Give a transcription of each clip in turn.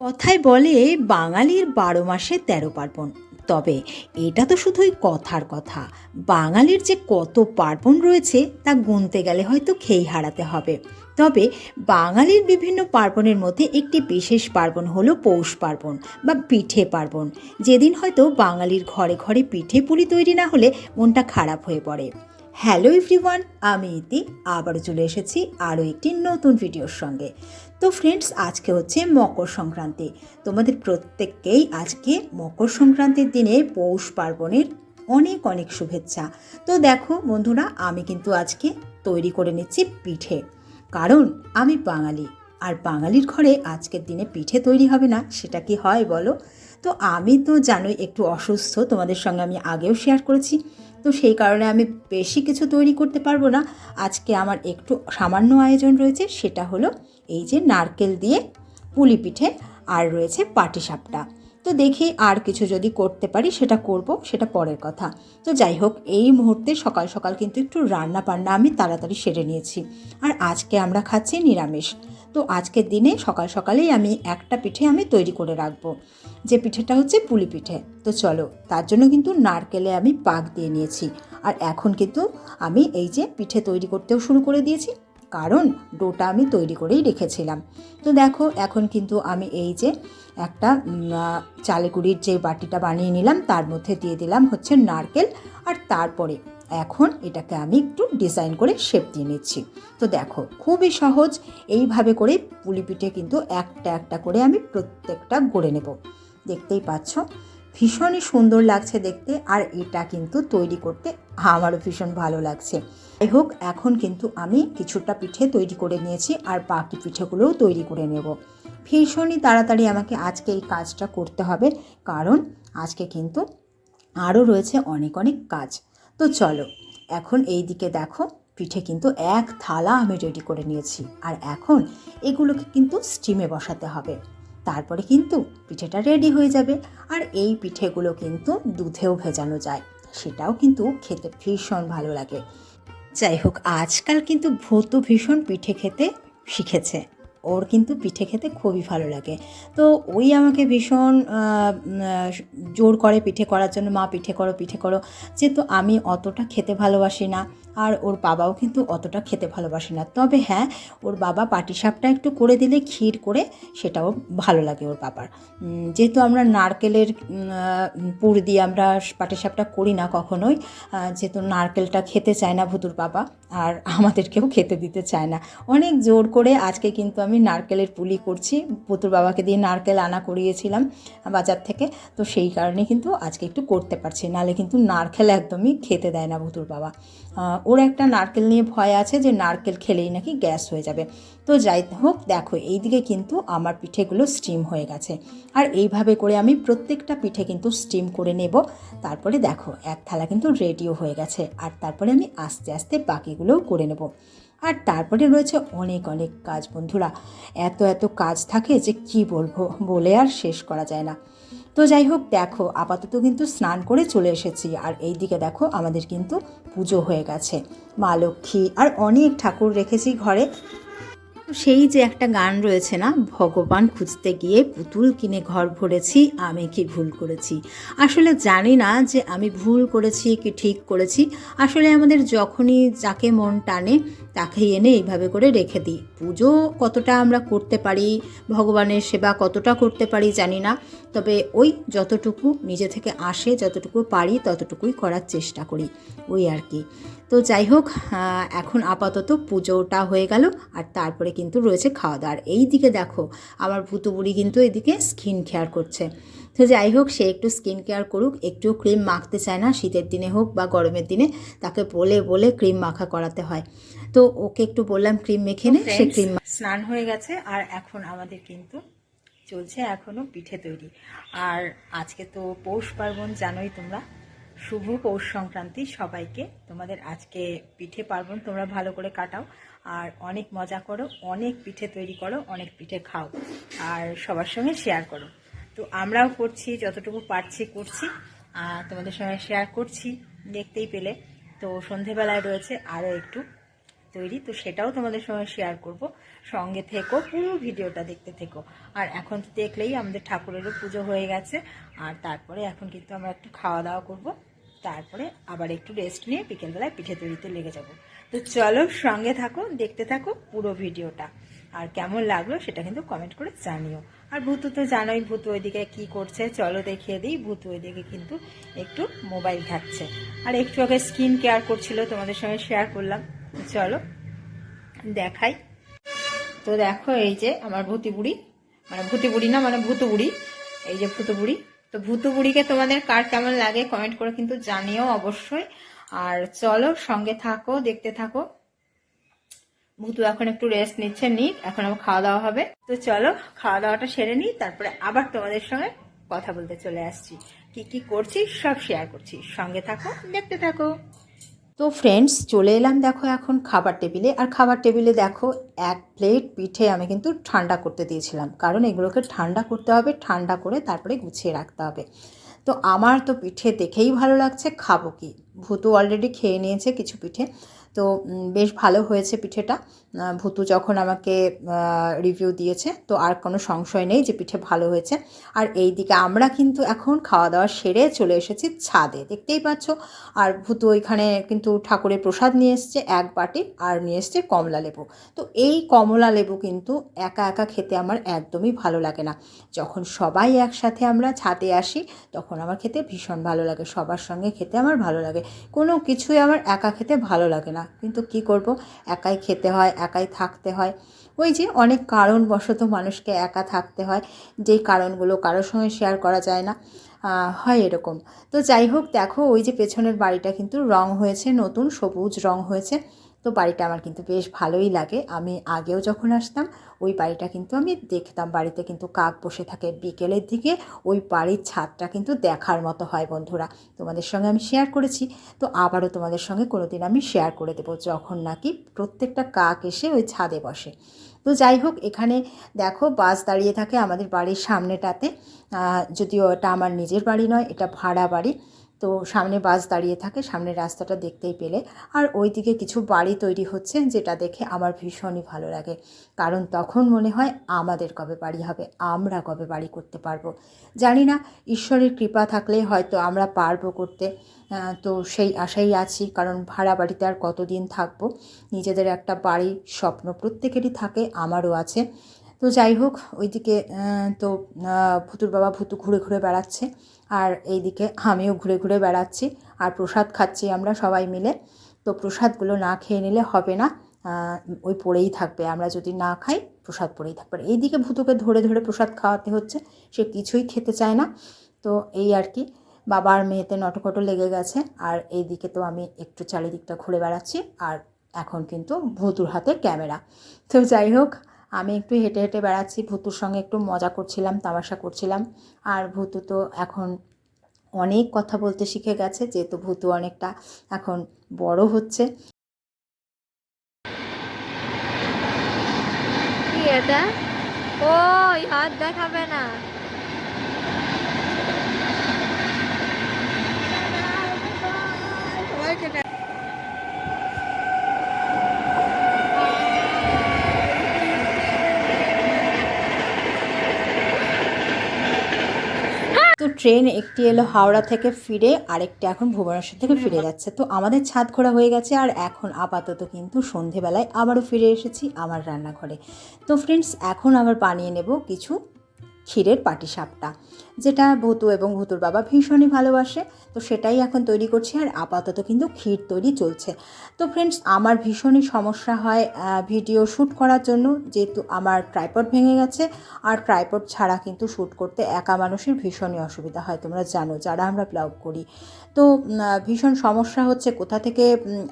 কথায় বলে, বাঙালির বারো মাসে তেরো পার্বণ। তবে এটা তো শুধুই কথার কথা। বাঙালির যে কত পার্বণ রয়েছে, তা গুনতে গেলে হয়তো খেই হারাতে হবে। তবে বাঙালির বিভিন্ন পার্বণের মধ্যে একটি বিশেষ পার্বণ হলো পৌষ পার্বণ বা পিঠে পার্বণ। যেদিন হয়তো বাঙালির ঘরে ঘরে পিঠে পুলি তৈরি না হলে মনটা খারাপ হয়ে পড়ে। হ্যালো এভরিওয়ান, আমি ইতি। আবারও চলে এসেছি আরও একটি নতুন ভিডিওর সঙ্গে। তো ফ্রেন্ডস, আজকে হচ্ছে মকর সংক্রান্তি। তোমাদের প্রত্যেককেই আজকে মকর সংক্রান্তির দিনে পৌষ পার্বণের অনেক অনেক শুভেচ্ছা। তো দেখো বন্ধুরা, আমি কিন্তু আজকে তৈরি করে নিচ্ছি পিঠে। কারণ আমি বাঙালি। আর বাঙালির ঘরে আজকের দিনে পিঠে তৈরি হবে না, সেটা কি হয় বলো? তো আমি তো জানোই একটু অসুস্থ, তোমাদের সঙ্গে আমি আগেও শেয়ার করেছি। তো সেই কারণে আমি বেশি কিছু তৈরি করতে পারব না। আজকে আমার একটু সামান্য আয়োজন রয়েছে, সেটা হলো এই যে নারকেল দিয়ে পুলি পিঠে আর রয়েছে পাটিসাপটা। তো দেখি আর কিছু যদি করতে পারি, সেটা করব, সেটা পরের কথা। তো যাই হোক, এই মুহূর্তে সকাল সকাল কিন্তু একটু রান্না বান্না আমি তাড়াতাড়ি সেরে নিয়েছি। আর আজকে আমরা খাচ্ছি নিরামিষ। তো আজকের দিনে সকাল সকালেই আমি একটা পিঠে আমি তৈরি করে রাখব। যে পিঠেটা হচ্ছে পুলি পিঠে। তো চলো, তার জন্য কিন্তু নারকেলে আমি পাক দিয়ে নিয়েছি। আর এখন কিন্তু আমি এই যে পিঠে তৈরি করতেও শুরু করে দিয়েছি। কারণ ডোটা আমি তৈরি করেই রেখেছিলাম। তো দেখো, এখন কিন্তু আমি এই যে একটা চালেগুড়ির যে বাটিটা বানিয়ে নিলাম, তার মধ্যে দিয়ে দিলাম হচ্ছে নারকেল আর তারপরে এখন এটাকে আমি একটু ডিজাইন করে শেপ দিয়ে নিচ্ছি। তো দেখো, খুবই সহজ, এইভাবে করে পুলি পিঠে কিন্তু একটা একটা করে আমি প্রত্যেকটা গড়ে নেব। দেখতেই পাচ্ছ? ভীষণই সুন্দর লাগছে দেখতে, আর এটা কিন্তু তৈরি করতে আমারও ভীষণ ভালো লাগছে। যাই হোক, এখন কিন্তু আমি কিছুটা পিঠে তৈরি করে নিয়েছি, আর বাকি পিঠেগুলোও তৈরি করে নেব। ভীষণই তাড়াতাড়ি আমাকে আজকে এই কাজটা করতে হবে, কারণ আজকে কিন্তু আরও রয়েছে অনেক অনেক কাজ। তো চলো, এখন এই দিকে দেখো, পিঠে কিন্তু এক থালা আমি রেডি করে নিয়েছি, আর এখন এগুলোকে কিন্তু স্টিমে বসাতে হবে। তারপরে কিন্তু পিঠেটা রেডি হয়ে যাবে। আর এই পিঠেগুলো কিন্তু দুধেও ভেজানো যায়। সেটাও কিন্তু খেতে ভীষণ ভালো লাগে। যাই হোক, আজকাল কিন্তু ভূত ভীষণ পিঠে খেতে শিখেছে। ওর কিন্তু পিঠে খেতে খুবই ভালো লাগে। তো ওই আমাকে ভীষণ জোর করে পিঠে করার জন্য, মা, পিঠে করো পিঠে করো। যেহেতু আমি অতটা খেতে ভালোবাসি না। আর ওর বাবাও কিন্তু অতটা খেতে ভালোবাসে না। তবে হ্যাঁ ওর বাবা পাটিসাপটা একটু করে দিলে ক্ষীর করে সেটাও ভালো লাগে ওর বাবার। যেহেতু আমরা নারকেলের পুর দিয়ে আমরা পাটিসাপটা করি না কখনোই যেহেতু নারকেলটা খেতে চায় না ভুতুর বাবা, আর আমাদেরকেও খেতে দিতে চায় না। অনেক জোর করে আজকে কিন্তু আমি নারকেলের পুলি করছি, ভুতুর বাবাকে দিয়ে নারকেল আনা করিয়েছিলাম বাজার থেকে, তো সেই কারণে কিন্তু আজকে একটু করতে পারছি নাহলে কিন্তু নারকেল একদমই খেতে দেয় না ভুতুর বাবা। ওর একটা নারকেল নিয়ে ভয় আছে যে নারকেল খেলেই নাকি গ্যাস হয়ে যাবে। তো যাই হোক, দেখো, এইদিকে কিন্তু আমার পিঠেগুলো স্টিম হয়ে গেছে। আর এইভাবে করে আমি প্রত্যেকটা পিঠে কিন্তু স্টিম করে নেব। তারপরে দেখো, এক থালা কিন্তু রেডিও হয়ে গেছে। আর তারপরে আমি আস্তে আস্তে বাকিগুলোও করে নেব। আর তারপরে রয়েছে অনেক অনেক কাজ, বন্ধুরা। এত এত কাজ থাকে যে কি বলব? বলে আর শেষ করা যায় না। তো যাই হোক, দেখো, আপাতত কিন্তু স্নান করে চলে এসেছি। আর এই দিকে দেখো, আমাদের কিন্তু পুজো হয়ে গেছে। মা লক্ষ্মী আর অনেক ঠাকুর রেখেছি ঘরে। সেই যে একটা গান রয়েছে না, ভগবান খুঁজতে গিয়ে পুতুল কিনে ঘর ভরেছি, আমি কি ভুল করেছি? আসলে জানি না যে আমি ভুল করেছি কি ঠিক করেছি। আসলে আমাদের যখনই যাকে মন টানে তাকে এনে এইভাবে করে রেখে দিই। পুজো কতটা আমরা করতে পারি, ভগবানের সেবা কতটা করতে পারি জানি না। তবে ওই যতটুকু নিজে থেকে আসে যতটুকু পারি ততটুকুই করার চেষ্টা করি ওই আর কি। তো যাই হোক এখন আপাতত পুজোটা হয়ে গেল আর তারপরে কিন্তু রয়েছে খাওয়া দাওয়ার এই দিকে দেখো আমার ভুতুবুড়ি কিন্তু এদিকে স্কিন কেয়ার করছে। তো যাই হোক সে একটু স্কিন কেয়ার করুক একটু ক্রিম মাখতে চায় না শীতের দিনে হোক বা গরমের দিনে তাকে বলে বলে ক্রিম মাখা করাতে হয়। তো ওকে একটু বললাম ক্রিম মেখে নে সে ক্রিম স্নান হয়ে গেছে আর এখন আমাদের কিন্তু চলছে এখনও পিঠে তৈরি। আর আজকে তো পৌষ পার্বণ জানোই তোমরা। শুভ পৌষ সংক্রান্তি সবাইকে। তোমাদের আজকে পিঠে পার্বণ তোমরা ভালো করে কাটাও। আর অনেক মজা করো, অনেক পিঠে তৈরি করো, অনেক পিঠে খাও। আর সবার সঙ্গে শেয়ার করো। তো আমরাও করছি, যতটুকু পারছি করছি। আর তোমাদের সঙ্গে শেয়ার করছি, দেখতেই পেলে। তো সন্ধেবেলায় রয়েছে আরও একটু তৈরি, তো সেটাও তোমাদের সঙ্গে শেয়ার করব। সঙ্গে থেকো, পুরো ভিডিওটা দেখতে থেকো। আর এখন দেখলেই আমাদের ঠাকুরেরও পুজো হয়ে গেছে। আর তারপরে এখন কিন্তু আমরা একটু খাওয়া দাওয়া করব। তারপরে আবার একটু রেস্ট নিয়ে বিকেলবেলায় পিঠে তৈরিতে লেগে যাব। তো চলো সঙ্গে থাকো, দেখতে থাকো পুরো ভিডিওটা। আর কেমন লাগল সেটা কিন্তু কমেন্ট করে জানিও। আর ভূতু তো জানোই, ভূতু ওইদিকে কি করছে, চলো দেখিয়ে দিই। ভূতু ওইদিকে কিন্তু একটু মোবাইল ঘাটছে। আর একটু আগে স্কিন কেয়ার করছিল, তোমাদের সঙ্গে শেয়ার করলাম। চলো দেখাই। তো দেখো এই যে আমার ভূতি বুড়ি মানে ভূতি বুড়ি না মানে ভূতু বুড়ি, এই যে ভূতু বুড়ি। তো ভূতু বুড়িকে তোমাদের কার কেমন লাগে কমেন্ট করে কিন্তু জানিও অবশ্যই। আর চলো সঙ্গে থাকো, দেখতে থাকো। ভূতু এখন একটু রেস্ট নিচ্ছে, নিক, এখন আবার খাওয়া দাওয়া হবে। তো চলো খাওয়া দাওয়াটা সেরে নিই, তারপরে আবার তোমাদের সঙ্গে কথা বলতে চলে আসছি। কি কি করছি সব শেয়ার করছি। সঙ্গে থাকো, দেখতে থাকো। তো ফ্রেন্ডস চলে এলাম দেখো এখন খাবার টেবিলে আর খাবার টেবিলে দেখো এক প্লেট পিঠে আমি কিন্তু ঠান্ডা করতে দিয়েছিলাম। কারণ এগুলোকে ঠান্ডা করতে হবে, ঠান্ডা করে তারপরে গুছিয়ে রাখতে হবে। তো আমার তো পিঠে দেখেই ভালো লাগছে, খাব কি? ভূতু অলরেডি খেয়ে নিয়েছে কিছু পিঠে। তো বেশ ভালো হয়েছে পিঠেটা। ভূতু যখন আমাকে রিভিউ দিয়েছে, তো আর কোনো সংশয় নেই যে পিঠে ভালো হয়েছে। আর এই দিকে আমরা কিন্তু এখন খাওয়া দাওয়া সেরে চলে এসেছি ছাদে। দেখতেই পাচ্ছ, আর ভূতু ওইখানে কিন্তু ঠাকুরের প্রসাদ নিয়ে এসছে, এক বাটি, আর নিয়ে এসছে কমলা লেবু। তো এই কমলা লেবু কিন্তু একা একা খেতে আমার একদমই ভালো লাগে না। যখন সবাই একসাথে আমরা ছাদে আসি, তখন আমার খেতে ভীষণ ভালো লাগে, সবার সঙ্গে খেতে আমার ভালো লাগে। কোনো কিছুই আমার একা খেতে ভালো লাগে না। কিন্তু কি করব? একাই খেতে হয়, একাই থাকতে হয়। ওই যে অনেক কারণবশত মানুষকে একা থাকতে হয়, যেই কারণগুলো কারোর সঙ্গে শেয়ার করা যায় না হয় এরকম। তো যাই হোক, দেখো ওই যে পেছনের বাড়িটা কিন্তু রং হয়েছে, নতুন, সবুজ রং হয়েছে। তো বাড়িটা আমার কিন্তু বেশ ভালোই লাগে। আমি আগেও যখন আসতাম, ওই বাড়িটা কিন্তু আমি দেখতাম। বাড়িতে কিন্তু কাক বসে থাকে বিকেলের দিকে, ওই বাড়ির ছাদটা কিন্তু দেখার মতো হয় বন্ধুরা। তোমাদের সঙ্গে আমি শেয়ার করেছি, তো আবারও তোমাদের সঙ্গে কোনো দিন আমি শেয়ার করে দেবো, যখন নাকি প্রত্যেকটা কাক এসে ওই ছাদে বসে। তো যাই হোক, এখানে দেখো বাস দাঁড়িয়ে থাকে আমাদের বাড়ির সামনেটাতে। যদিও এটা আমার নিজের বাড়ি নয়, এটা ভাড়া বাড়ি। তো সামনে বাস দাঁড়িয়ে থাকে, সামনের রাস্তাটা দেখতেই পেলে। আর ওইদিকে কিছু বাড়ি তৈরি হচ্ছে যেটা দেখে আমার ভীষণই ভালো লাগে। কারণ তখন মনে হয় আমাদের কবে বাড়ি হবে, আমরা কবে বাড়ি করতে পারব। জানি না, ঈশ্বরের কৃপা থাকলে হয়তো আমরা পারব করতে। তো সেই আশাই আছি, কারণ ভাড়া বাড়িতে আর কতদিন থাকব? নিজেদের একটা বাড়ি, স্বপ্ন প্রত্যেকেরই থাকে, আমারও আছে। তো যাই হোক, ওইদিকে তো ভুতুর বাবা ভুতু ঘুরে ঘুরে বেড়াচ্ছে। আর এইদিকে আমিও ঘুরে ঘুরে বেড়াচ্ছি। আর প্রসাদ খাচ্ছি আমরা সবাই মিলে। তো প্রসাদগুলো না খেয়ে নিলে হবে না। ওই পড়েই থাকবে। আমরা যদি না খাই, প্রসাদ পড়েই থাকবে। এইদিকে ভুতুকে ধরে ধরে প্রসাদ খাওয়াতে হচ্ছে। সে কিছুই খেতে চায় না। তো এই আর কি। বাবার মেয়েতে নটকটো লেগে গেছে। আর এইদিকে তো আমি একটু চারিদিকটা ঘুরে বেড়াচ্ছি। আর এখন কিন্তু ভুতুর হাতে ক্যামেরা। তো যাই হোক আমি একটু হেঁটে হেঁটে বেড়াচ্ছি ভুতুর সঙ্গে একটু মজা করছিলাম তামাশা করছিলাম। আর ভুতু তো এখন অনেক কথা বলতে শিখে গেছে যেহেতু ভুতু অনেকটা এখন বড় হচ্ছে। কি এটা? ওই হাত দেখাবে না। তো ট্রেন একটি এলো হাওড়া থেকে ফিরে, আরেকটি এখন ভুবনেশ্বর থেকে ফিরে যাচ্ছে। তো আমাদের ছাদ ঘোরা হয়ে গেছে আর এখন আপাতত কিন্তু সন্ধেবেলায় আবারও ফিরে এসেছি আমার রান্নাঘরে। তো ফ্রেন্ডস এখন আবার বানিয়ে নেব কিছু ক্ষীরের পাটিসাপটা। যেটা ভুতু এবং ভুতুর বাবা ভীষণই ভালোবাসে, তো সেটাই এখন তৈরি করছি আর আপাতত কিন্তু ক্ষীর তৈরি চলছে। তো ফ্রেন্ডস আমার ভীষণই সমস্যা হয় ভিডিও শ্যুট করার জন্য, যেহেতু আমার ট্রাইপড ভেঙে গেছে, আর ট্রাইপড ছাড়া কিন্তু শ্যুট করতে একা মানুষের ভীষণই অসুবিধা হয়, তোমরা জানো, যারা আমরা ব্লগ করি। তো ভীষণ সমস্যা হচ্ছে কোথা থেকে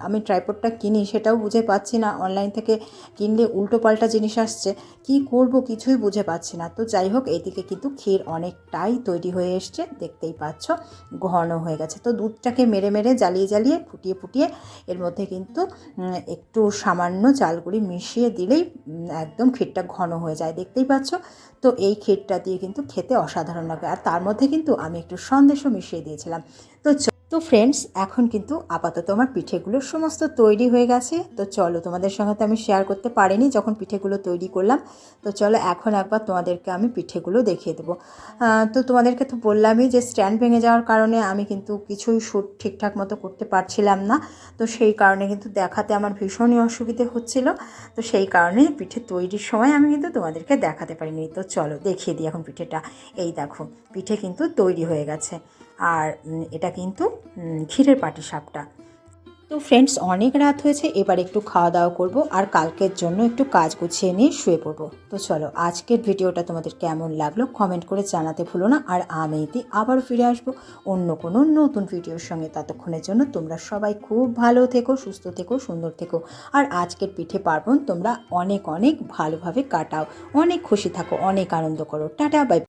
আমি ট্রাইপডটা কিনি সেটাও বুঝে পাচ্ছি না অনলাইন থেকে কিনলে উল্টো পাল্টা জিনিস আসছে, কি করব কিছুই বুঝে পাচ্ছি না। তো যাই হোক এইদিকে কিন্তু ক্ষীর অনেকটাই তৈরি হয়ে এসছে, দেখতেই পাচ্ছ, ঘন হয়ে গেছে। তো দুধটাকে মেরে মেরে জ্বালিয়ে জ্বালিয়ে ফুটিয়ে ফুটিয়ে এর মধ্যে কিন্তু একটু সামান্য চালগুড়ি মিশিয়ে দিলেই একদম ক্ষীরটা ঘন হয়ে যায়। দেখতেই পাচ্ছ? তো এই ক্ষীরটা দিয়ে কিন্তু খেতে অসাধারণ লাগে। আর তার মধ্যে কিন্তু আমি একটু সন্দেশও মিশিয়ে দিয়েছিলাম। তো তো ফ্রেন্ডস এখন কিন্তু আপাতত আমার পিঠেগুলো সমস্ত তৈরি হয়ে গেছে। তো চলো তোমাদের সঙ্গে তো আমি শেয়ার করতে পারিনি যখন পিঠেগুলো তৈরি করলাম। তো চলো এখন একবার তোমাদেরকে আমি পিঠেগুলো দেখিয়ে দেবো। তো তোমাদেরকে তো বললামই যে স্ট্যান্ড ভেঙে যাওয়ার কারণে আমি কিন্তু কিছুই শ্যুট ঠিকঠাক মতো করতে পারছিলাম না। তো সেই কারণে কিন্তু দেখাতে আমার ভীষণই অসুবিধে হচ্ছিল। তো সেই কারণে পিঠে তৈরির সময় আমি কিন্তু তোমাদেরকে দেখাতে পারিনি। তো চলো দেখিয়ে দিই এখন পিঠেটা। এই দেখো, পিঠে কিন্তু তৈরি হয়ে গেছে। আর এটা কিন্তু ক্ষীরের পাটি সাপটা তো ফ্রেন্ডস অনেক রাত হয়েছে, এবার একটু খাওয়া দাওয়া করব, আর কালকের জন্য একটু কাজ গুছিয়ে নিয়ে শুয়ে পড়ব। তো চলো, আজকের ভিডিওটা তোমাদের কেমন লাগল কমেন্ট করে জানাতে ভুলো না, আর আমি ইতি আবার ফিরে আসব অন্য কোনো নতুন ভিডিওর সঙ্গে। ততক্ষণের জন্য তোমরা সবাই খুব ভালো থেকো, সুস্থ থেকো, সুন্দর থেকো, আর আজকের পিঠে পার্বণ তোমরা অনেক অনেক ভালোভাবে কাটাও। অনেক খুশি থাকো, অনেক আনন্দ করো। Tata bye